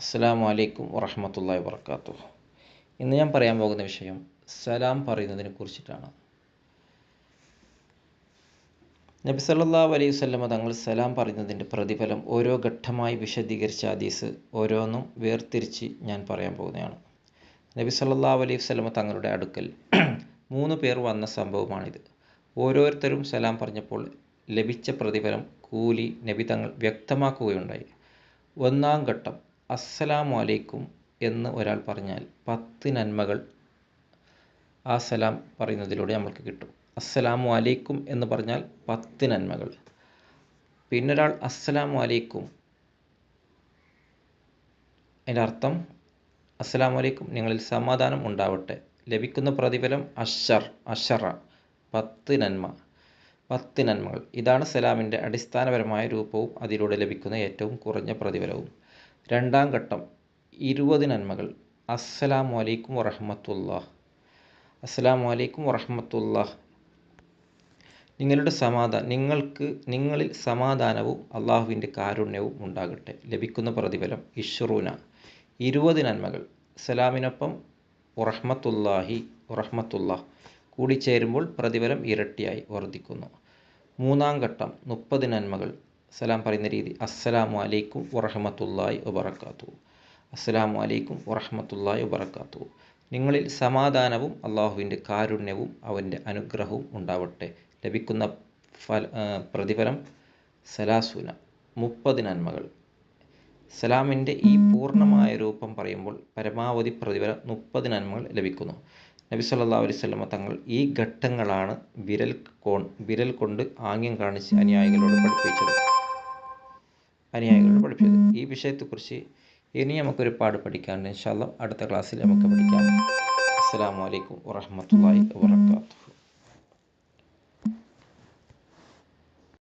അസ്സലാമു വലൈക്കും വറഹമത്തല്ലാ വർക്കാത്തു ഇന്ന് ഞാൻ പറയാൻ പോകുന്ന വിഷയം സലാം പറയുന്നതിനെ കുറിച്ചിട്ടാണ്. നബി സല്ലാ അലൈഹി വസല്ലമ തങ്ങൾ സലാം പറയുന്നതിന്റെ പ്രതിഫലം ഓരോ ഘട്ടമായി വിശദീകരിച്ച ഹദീസ് ഓരോന്നും വേർതിരിച്ച് ഞാൻ പറയാൻ പോകുന്നതാണ്. നബി സല്ലാ അലൈഹി വസല്ലമ തങ്ങളുടെ അടുക്കൽ മൂന്ന് പേർ വന്ന സംഭവമാണിത്. ഓരോരുത്തരും സലാം പറഞ്ഞപ്പോൾ ലഭിച്ച പ്രതിഫലം കൂലി നബി തങ്ങൾ വ്യക്തമാക്കുകയുണ്ടായി. ഒന്നാം ഘട്ടം അസ്സലാമു അലൈക്കും എന്ന് ഒരാൾ പറഞ്ഞാൽ പത്ത് നന്മകൾ ആ സലാം പറയുന്നതിലൂടെ നമുക്ക് കിട്ടും. അസ്സലാമു അലൈക്കും എന്ന് പറഞ്ഞാൽ പത്ത് നന്മകൾ. പിന്നൊരാൾ അസ്സലാമു അലൈക്കും അതിന്റെ അർത്ഥം അസ്സലാമു അലൈക്കും നിങ്ങളിൽ സമാധാനം ഉണ്ടാവട്ടെ. ലഭിക്കുന്ന പ്രതിഫലം അഷർ അഷറ പത്ത് നന്മ പത്ത് നന്മകൾ. ഇതാണ് സലാമിന്റെ അടിസ്ഥാനപരമായ രൂപവും അതിലൂടെ ലഭിക്കുന്ന ഏറ്റവും കുറഞ്ഞ പ്രതിഫലവും. രണ്ടാം ഘട്ടം. ഇരുപത് നന്മകൾ അസ്സലാമു അലൈക്കും വറഹമത്തുള്ള അസ്സലാമു അലൈക്കും വറഹമത്തുള്ള നിങ്ങളുടെ സമാധാനം നിങ്ങൾക്ക് നിങ്ങളിൽ സമാധാനവും അള്ളാഹുവിന്റെ കാരുണ്യവും ഉണ്ടാകട്ടെ. ലഭിക്കുന്ന പ്രതിഫലം ഇഷ്റൂന. ഇരുപത് നന്മകൾ സലാമിനൊപ്പം ഉറഹ്മത്തുല്ലാഹി ഉറഹ്മത്തുള്ള കൂടിച്ചേരുമ്പോൾ പ്രതിഫലം ഇരട്ടിയായി വർദ്ധിക്കുന്നു. മൂന്നാം ഘട്ടം. മുപ്പത് നന്മകൾ സലാം പറയുന്ന രീതി അസ്സലാമു അലൈക്കും വറഹമത്തുല്ലായി വബറക്കാത്തു അസ്സലാമു അലൈക്കും വറഹമത്തുല്ലായി വബറക്കാത്തു നിങ്ങളിൽ സമാധാനവും അള്ളാഹുവിന്റെ കാരുണ്യവും അവന്റെ അനുഗ്രഹവും ഉണ്ടാവട്ടെ. ലഭിക്കുന്ന ഫല പ്രതിഫലം സലാസുന മുപ്പത് നന്മകൾ. സലാമിന്റെ ഈ പൂർണമായ രൂപം പറയുമ്പോൾ പരമാവധി പ്രതിഫലം മുപ്പത് നന്മകൾ ലഭിക്കുന്നു. നബി സല്ലാ അലൈഹി വസല്ലമ തങ്ങൾ ഈ ഘട്ടങ്ങളാണ് വിരൽ കോൺ വിരൽ കൊണ്ട് ആംഗ്യം കാണിച്ച് അനുയായികളോട് പഠിപ്പിച്ചത്. അനുയായികളോട് പഠിപ്പിച്ചത്. ഈ വിഷയത്തെക്കുറിച്ച് ഇനി നമുക്കൊരുപാട് പഠിക്കാനുണ്ട് ഇൻഷാല്ലാം അടുത്ത ക്ലാസ്സിൽ നമുക്ക് പഠിക്കാം. അസ്സാം വലൈക്കും വാഹമത്തല്ലാ വാത്തു